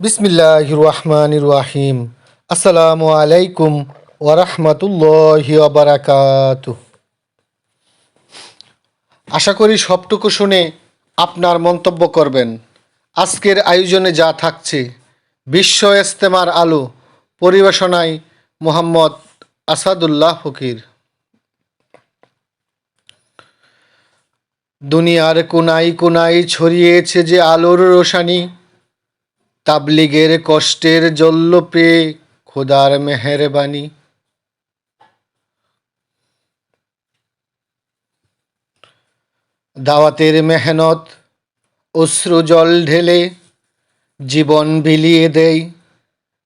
বিসমিল্লাহ রহমান রাহিম। আসসালামু আলাইকুম ওরহমতুল্লাহি বারাকাত আশা করি সবটুকু শুনে আপনার মন্তব্য করবেন। আজকের আয়োজনে যা থাকছে, বিশ্ব ইস্তেমার আলো পরিবেশনায় মোহাম্মদ আসাদুল্লাহ ফকির। দুনিয়ার কোনায় কোনায় ছড়িয়েছে যে আলোর রোশানি তাবলিগের কষ্টের জল্ল পেয়ে খোদার মেহেরবানি। দাওয়াতের মেহনত অশ্রু জল ঢেলে জীবন বিলিয়ে দেয়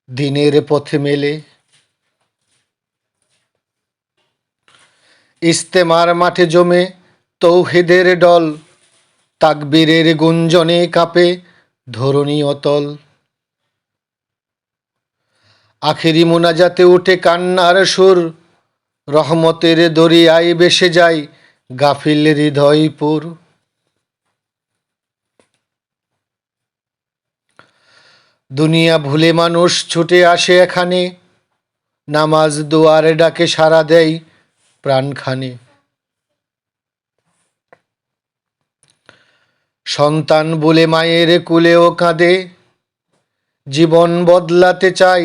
দিনের পথে মেলে। ইস্তেমার মাঠে জমে তৌহিদের ডল, তাকবীরের গুঞ্জনে কাঁপে ধরণী অতল আখেরি মোনাজাতে উঠে কান্নার সুর, রহমতের দরিয়ায় বেসে যায় গাফিল হৃদয়পুর দুনিয়া ভুলে মানুষ ছুটে আসে এখানে, নামাজ দুয়ারে ডাকে সাড়া দেয় প্রাণখানে। সন্তান বলে মায়ের কুলেও কাঁদে, জীবন বদলাতে চাই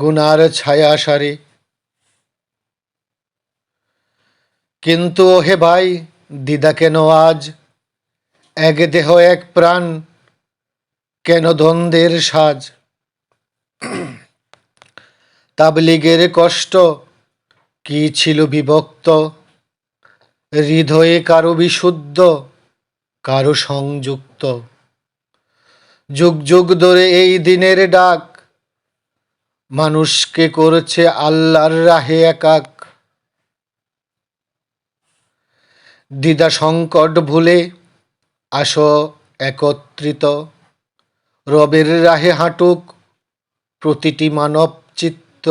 গুনার ছায়া সারে। কিন্তু ওহে ভাই, দিদা কেন আজ? এক দেহ, এক প্রাণ, কেন দ্বন্দ্বের সাজ? তাবলিগের কষ্ট, কি ছিল বিভক্ত? হৃদয়ে কারও বিশুদ্ধ, কারও সংযুক্ত? যুগ যুগ ধরে এই দিনের ডাক মানুষকে করেছে আল্লাহর রাহে একাক। দ্বিধা সংকট ভুলে আসো একত্রিত। রবের রাহে হাঁটুক প্রতিটি মানব চিত্ত।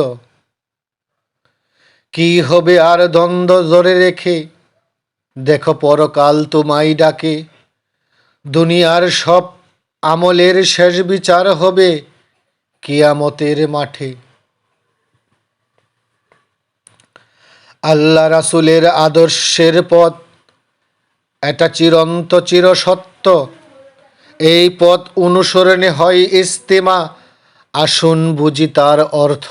কি হবে আর দ্বন্দ্ব ধরে রেখে? দেখো পরকাল তোমায় ডাকে। দুনিয়ার সব আমলের শেষ বিচার হবে। কিয়ামতের মাঠে। আল্লাহ রাসুলের আদর্শের পথ, এটা চিরন্ত চিরসত্য। এই পথ অনুসরণে হয় ইস্তেমা, আসুন বুঝি তার অর্থ।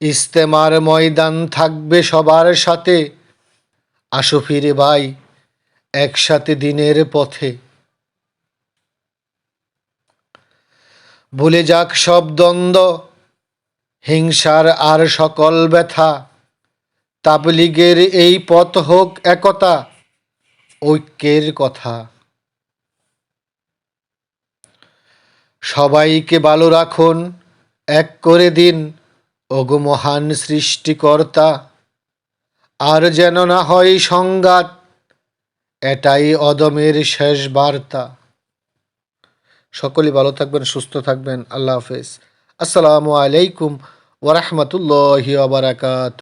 ইস্তেমার ময়দান থাকবে সবার সাথে আসো ফিরে ভাই, একসাথে দিনের পথে। ভুলে যাক সব দ্বন্দ্ব, হিংসার আর সকল ব্যথা। তাবলিগের এই পথ হোক একতা, ঐক্যের কথা। সবাইকে ভালো রাখুন, এক করে দিন, ওগো মহান সৃষ্টিকর্তা। আর যেন না হয় সংঘাত, এটাই অদমের শেষ বার্তা। সকলেই ভালো থাকবেন সুস্থ থাকবেন। আল্লাহ হাফেজ। আসসালামু আলাইকুম ওরহমতুল্লাহ বারাকাত।